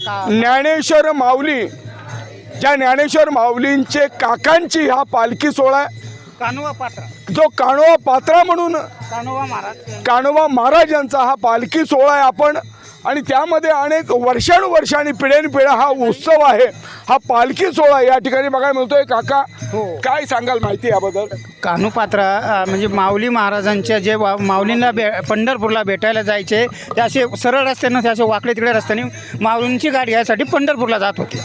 ज्ञानेश्वर माऊली ज्या ज्ञानेश्वर माऊलींचे काकांची हा पालखी सोहळा आहे, कानोबा पात्रा. जो काणोबा पात्रा म्हणून कानोबा महाराज. काणोबा महाराज यांचा हा पालखी सोहळा आहे. आपण आणि त्यामध्ये अनेक वर्षानुवर्षांनी पिढ्यानपिढ्या हा उत्सव आहे हा पालखी सोहळा या ठिकाणी बघायला मिळतोय काका हो. काय सांगाल माहिती याबद्दल कानोपात्रा अ, म्हणजे माऊली महाराजांच्या जे वा माऊलींना बे पंढरपूरला भेटायला जायचे ते असे सरळ रस्त्यानं ते असे वाकडे तिकडे रस्त्याने माऊलींची गाडी यासाठी पंढरपूरला जात होती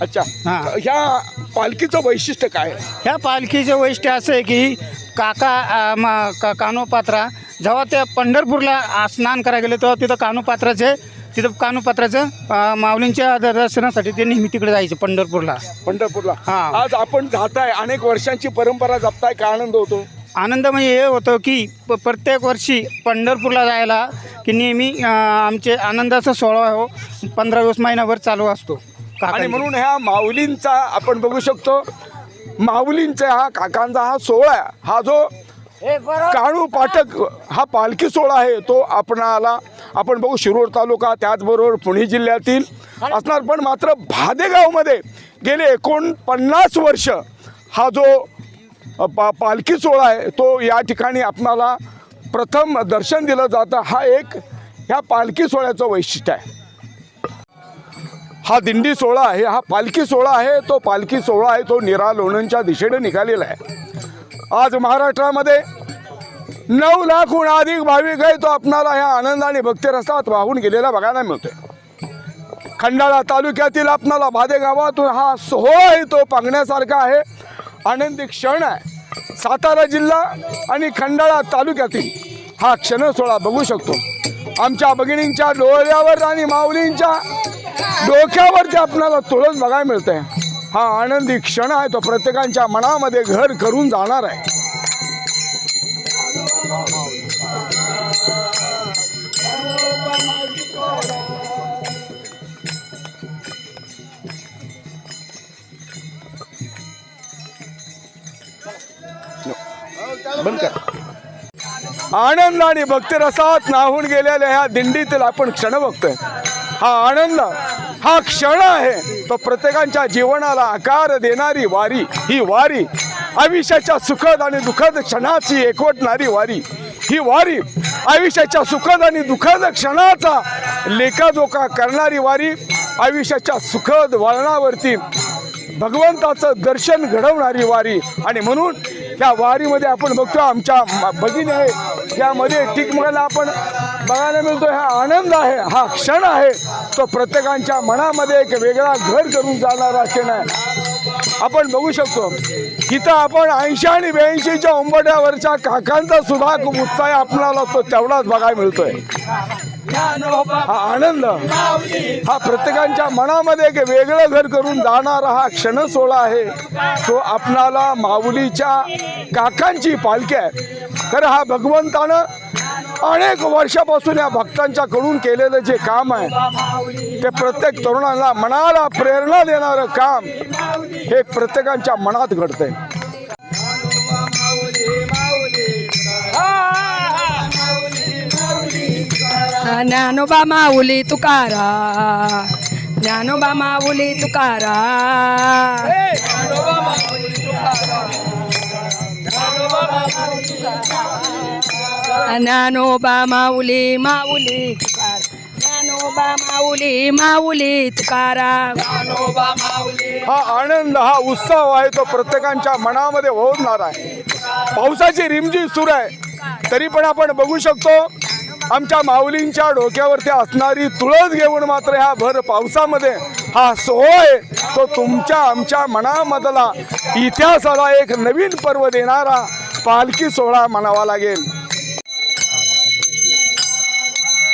अच्छा हा. ह्या पालखीचं वैशिष्ट्य काय आहे? ह्या पालखीचं वैशिष्ट्य असं आहे की काका अ, मा का कानोपात्रा जेव्हा त्या पंढरपूरला स्नान करायला गेले तेव्हा तिथं कानोपात्राचे तिथं कानोपात्राचं माऊलींच्या दर्शनासाठी ते नेहमी तिकडे जायचे पंढरपूरला पंढरपूरला हा. आज आपण जाताय अनेक वर्षांची परंपरा जपताय काय आनंद होतो आनंद म्हणजे हे होतं की प प्रत्येक वर्षी पंढरपूरला जायला की नेहमी आमचे आनंदाचा सोहळा हो पंधरा वीस महिनाभर चालू असतो आणि. म्हणून ह्या माऊलींचा आपण बघू शकतो माऊलींचा हा काकांचा हा सोहळा आहे. हा जो काणू पाठक हा पालखी सोहळा आहे तो आपणाला आपण बघू शिरूर तालुका त्याचबरोबर पुणे जिल्ह्यातील असणार पण मात्र भादेगावमध्ये गेले एकोणपन्नास वर्ष. हा जो पा पालखी सोहळा आहे तो या ठिकाणी आपणाला प्रथम दर्शन दिलं जातं. हा एक ह्या पालखी सोहळ्याचं वैशिष्ट्य आहे. हा दिंडी सोहळा आहे हा पालखी सोहळा आहे तो पालखी सोहळा आहे तो निरा लोणंदच्या दिशेने निघालेला आहे. आज महाराष्ट्रामध्ये नऊ लाखहून अधिक भाविक आहे तो आपणाला ह्या आनंद आणि भक्तिरसात वाहून गेलेला बघायला मिळतोय. खंडाळा तालुक्यातील आपणाला भादे गावातून हा सोहळा आहे तो पांगण्यासारखा आहे. आनंदी क्षण आहे. सातारा जिल्हा आणि खंडाळा तालुक्यातील हा क्षण सोहळा बघू शकतो. आमच्या भगिनींच्या डोळ्यावर आणि माऊलींच्या डोक्यावरती आपणाला तुळस बघायला मिळतंय. हा आनंदी क्षण आहे तो प्रत्येकांच्या मनामध्ये घर करून जाणार आहे. आनंद आणि भक्तिरसात नाहून गेलेल्या ह्या दिंडीतील आपण क्षण बघतोय. हा आनंद हा क्षण आहे. तो प्रत्येकांच्या जीवनाला आकार देणारी वारी ही वारी आयुष्याच्या सुखद आणि दुःखद क्षणाची एकवटणारी वारी. ही वारी आयुष्याच्या सुखद आणि दुःखद क्षणाचा लेखाजोखा करणारी वारी आयुष्याच्या सुखद वळणावरती भगवंताचं दर्शन घडवणारी वारी. आणि म्हणून त्या वारीमध्ये आपण बघतो आमच्या भगिनी आहे त्यामध्ये टिकमगाला आपण बघायला मिळतो हा आनंद आहे हा क्षण आहे. तो प्रत्येकांच्या मनामध्ये एक वेगळा घर करून जाणारा क्षण आहे. आपण बघू शकतो इथं आपण ऐंशी आणि ब्याऐंशीच्या उंबट्यावरच्या काकांचा सुद्धा खूप उत्साह आपणाला तो तेवढाच बघायला मिळतोय. हा आनंद. हा प्रत्येकांच्या मनामध्ये एक वेगळं घर करून जाणारा हा क्षण सोहळा आहे. तो आपणाला माऊलीच्या काकांची पालखी आहे. तर हा भगवंतानं अनेक वर्षापासून या भक्तांच्या कडून केलेलं जे काम आहे ते प्रत्येक तरुणाला मनाला प्रेरणा देणारं काम हे प्रत्येकांच्या मनात घडतंय. ज्ञानोबा माऊली तुकारा ज्ञानोबा माऊली तुकारा. ज्ञानोबा माऊली माऊली तुकारा. ज्ञानोबा माऊली माऊली तुकारा. हा आनंद हा उत्सव आहे तो प्रत्येकांच्या मनामध्ये होणार आहे. पावसाची रिमझिम सुरू आहे. तरी पण आपण बघू शकतो आमच्या माऊलींच्या डोक्यावरती असणारी तुळस घेऊन मात्र ह्या भर पावसामध्ये हा सोहळा आहे तो तुमच्या आमच्या मनामधला इतिहासाला एक नवीन पर्व देणारा पालखी सोहळा म्हणावा लागेल.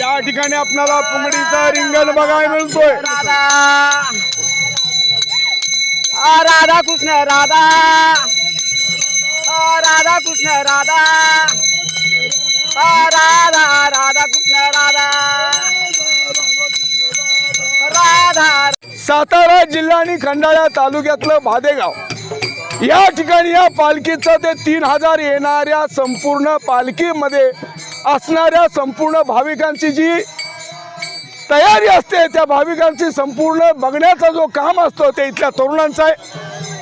या ठिकाणी आपल्याला पुंगडीचा रिंगण बघायला मिळतोय. राधा. राधा कृष्ण राधा. राधा कृष्ण राधा. राधा राधा कृष्ण राधा. राधा. सातारा जिल्हा आणि खंडाळा तालुक्यातलं भादेगाव. या ठिकाणी या पालखीचं ते तीन हजार येणाऱ्या संपूर्ण पालखीमध्ये असणाऱ्या संपूर्ण भाविकांची जी तयारी असते त्या भाविकांची संपूर्ण बघण्याचा जो काम असतो ते इथल्या तरुणांचा आहे.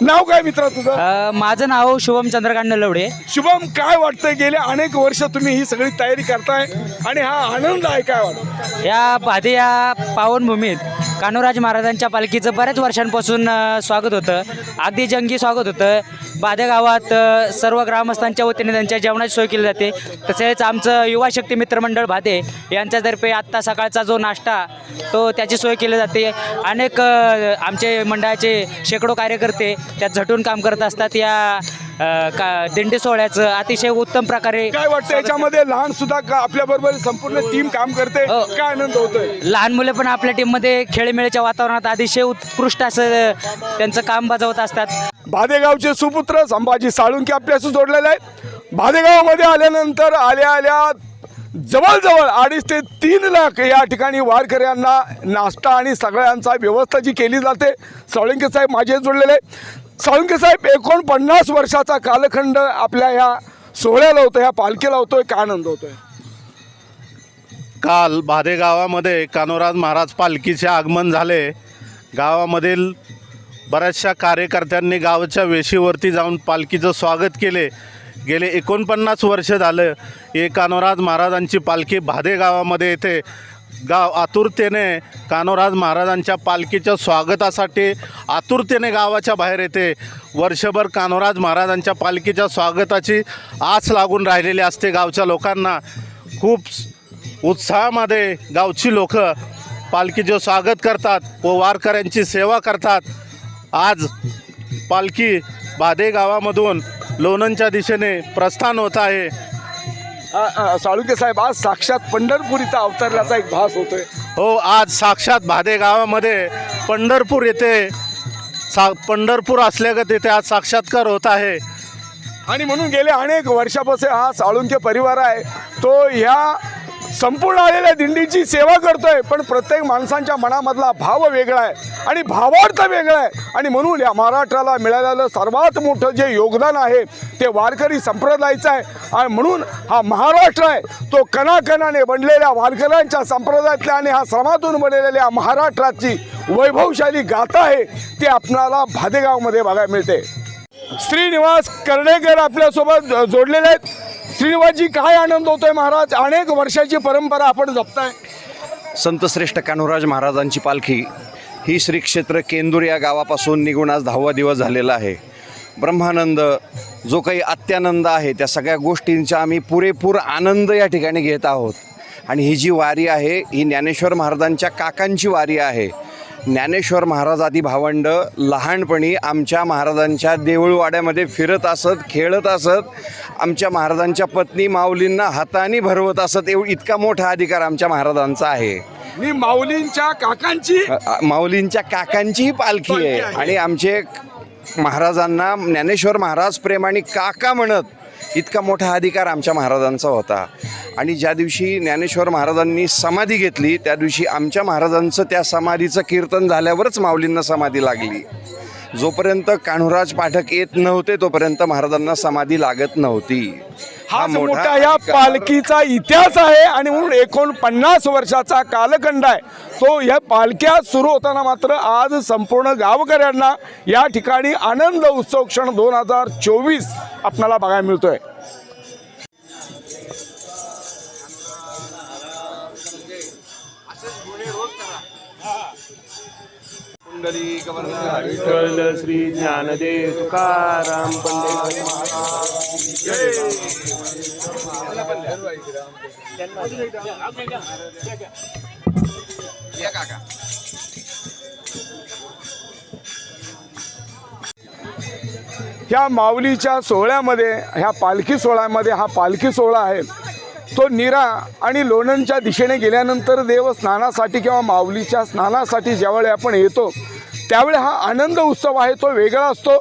नाव काय मित्र तुझं? अ, माझं नाव शुभम चंद्रकांत नलवडे शुभम काय वाटतं गेले अनेक वर्ष तुम्ही ही सगळी तयारी करताय आणि हा आनंद आहे काय वाटतं या भादे या पावनभूमीत कान्होराज महाराजांच्या पालखीचं बऱ्याच वर्षांपासून स्वागत होतं. अगदी जंगी स्वागत होतं. बाध्या गावात सर्व ग्रामस्थांच्या वतीने त्यांच्या जेवणाची सोय केली जाते. तसेच आमचं युवा शक्ती मित्रमंडळ भादे यांच्यातर्फे आत्ता सकाळचा जो नाश्ता तो त्याची सोय केली जाते. अनेक आमचे मंडळाचे शेकडो कार्यकर्ते त्यात झटून काम करत असतात. या अ, का दिंडी सोहळ्याचं अतिशय उत्तम प्रकारे काय वाटतं याच्यामध्ये? लहान सुद्धा का आपल्या बरोबर संपूर्ण टीम काम करते? हो. काय आनंद होतोय? लहान मुलं पण आपल्या टीममध्ये खेळमेळीच्या वातावरणात अतिशय उत्कृष्ट असं त्यांचं काम बजावत असतात. भादेगावचे सुपुत्र संभाजी साळुंके आपल्याशी जोडलेले आहेत. भादेगावामध्ये आल्यानंतर आल्या आल्या जवळजवळ अडीच ते तीन लाख या ठिकाणी वारकऱ्यांना नाश्ता आणि सगळ्यांचा व्यवस्था जी केली जाते साळुंके साहेब माझे जोडलेले आहेत. साळुंकेसाहेब एकोणपन्नास वर्षाचा कालखंड आपल्या ह्या सोहळ्याला होतो ह्या पालखीला होतोय का आनंद होतोय? काल भादे गावामध्ये कानोराज महाराज पालखीचे आगमन झाले. गावामधील बऱ्याचशा कार्यकर्त्यांनी गावाच्या वेशीवरती जाऊन पालखीचं स्वागत केले. गेले एकोणपन्नास वर्ष झालं हे कानोराज महाराजांची पालखी भादे गावामध्ये येते. गाव आतुरतेने कानोराज महाराजांच्या पालखीच्या स्वागतासाठी आतुरतेने गावाच्या बाहेर येते. वर्षभर कानोराज महाराजांच्या पालखीच्या स्वागताची आस लागून राहिलेली असते गावच्या लोकांना. खूप उत्साहामध्ये गावची लोक पालखीचे स्वागत करतात व वारकऱ्यांची सेवा करतात. आज पालखी भादे गावामधून लोणंदच्या दिशेने प्रस्थान होत आहे. साळुंके साहेब आज साक्षात पंढरपूर इथं अवतरल्याचा एक भास होतोय. हो आज साक्षात भादे गावामध्ये पंढरपूर येथे सा पंढरपूर असल्यागत येथे आज साक्षात्कार होत आहे. आणि म्हणून गेले अनेक वर्षापासून हा साळुंके परिवार आहे. तो ह्या संपूर्ण आलेल्या दिंडीची सेवा करतोय पण प्रत्येक माणसांच्या मनामधला भाव वेगळा आहे आणि भावार्थ वेगळा आहे. आणि म्हणून या महाराष्ट्राला मिळालेलं सर्वात मोठं जे योगदान आहे ते वारकरी संप्रदायाचं आहे. आणि म्हणून हा महाराष्ट्र आहे तो कणाकणाने बनलेल्या वारकऱ्यांच्या संप्रदायातल्या आणि हा श्रमातून बनलेल्या महाराष्ट्राची वैभवशाली गाथा आहे ती आपणाला भादेगावमध्ये बघायला मिळते. श्रीनिवास कर्णेकर आपल्यासोबत जोडलेले आहेत. श्रीनिवासजी काय आनंद होतोय महाराज? अनेक वर्षाची परंपरा आपण जपताय. संतश्रेष्ठ कान्होराज महाराजांची पालखी. ही श्री क्षेत्र केंदूर या गावापासून निघून आज दहावा दिवस झालेला आहे. ब्रह्मानंद जो काही अत्यानंद आहे त्या सगळ्या गोष्टींचा आम्ही पुरेपूर आनंद या ठिकाणी घेत आहोत. आणि ही जी वारी आहे ही ज्ञानेश्वर महाराजांच्या काकांची वारी आहे. ज्ञानेश्वर महाराज आदी भावंड लहानपणी आमच्या महाराजांच्या देऊळवाड्यामध्ये फिरत असत खेळत असत. आमच्या महाराजांच्या पत्नी माऊलींना हाताने भरवत असत. एव इतका मोठा अधिकार आमच्या महाराजांचा आहे. मी माऊलींच्या काकांची? माऊलींच्या काकांची ही पालखी आहे. आणि आमचे महाराजांना ज्ञानेश्वर महाराज प्रेमाने काका म्हणत इतका मोठा अधिकार आमच्या महाराजांचा होता. आणि ज्या दिवशी ज्ञानेश्वर महाराजांनी समाधी घेतली त्या दिवशी आमच्या महाराजांचं त्या समाधीचं कीर्तन झाल्यावरच माऊलींना समाधी लागली. जोपर्यंत कान्होराज पाठक येत नव्हते तोपर्यंत महाराजांना समाधी लागत नव्हती. हा मोठा या पालखीचा इतिहास आहे आणि म्हणून एकोणपन्नास वर्षाचा कालखंड आहे. तो या पालख्या सुरू होताना मात्र आज संपूर्ण गावकऱ्यांना या ठिकाणी आनंद उत्सव क्षण दोन हजार चोवीस आपणाला बघायला मिळतोय. विठ्ठल श्री ज्ञानदेव तुकाराम पंडित ह्या माऊलीच्या सोहळ्यामध्ये ह्या पालखी सोहळ्यामध्ये हा पालखी सोहळा आहे. तो निरा आणि लोणंदच्या दिशेने गेल्यानंतर देव स्नानासाठी किंवा माऊलीच्या स्नानासाठी ज्यावेळी आपण येतो त्यावेळी हा आनंद उत्सव आहे तो वेगळा असतो.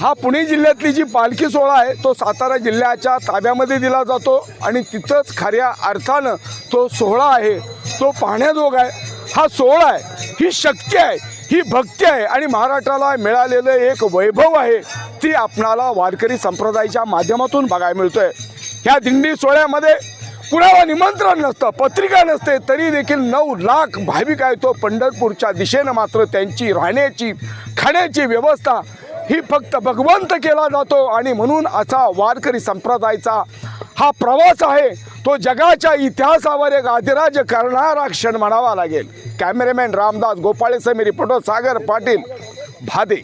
हा पुणे जिल्ह्यातली जी पालखी सोहळा आहे तो सातारा जिल्ह्याच्या ताब्यामध्ये दिला जातो आणि तिथंच खऱ्या अर्थानं तो सोहळा आहे तो पाहण्याजोग आहे. हा सोहळा आहे ही शक्ती आहे ही भक्ती आहे आणि महाराष्ट्राला मिळालेलं एक वैभव आहे ती आपणाला वारकरी संप्रदायाच्या माध्यमातून बघायला आहे ह्या दिंडी सोहळ्यामध्ये कुणाला निमंत्रण नसतं पत्रिका नसते तरी देखील नऊ लाख भाविक आहे तो पंढरपूरच्या दिशेनं मात्र त्यांची राहण्याची खाण्याची व्यवस्था ही फक्त भगवंत केला जातो. आणि म्हणून असा वारकरी संप्रदायाचा हा प्रवास आहे तो जगाच्या इतिहासावर एक अधिराज्य करणारा क्षण म्हणावा लागेल. Cameraman Ramdas Gopale Sameer reporter Sagar Patil Bhade.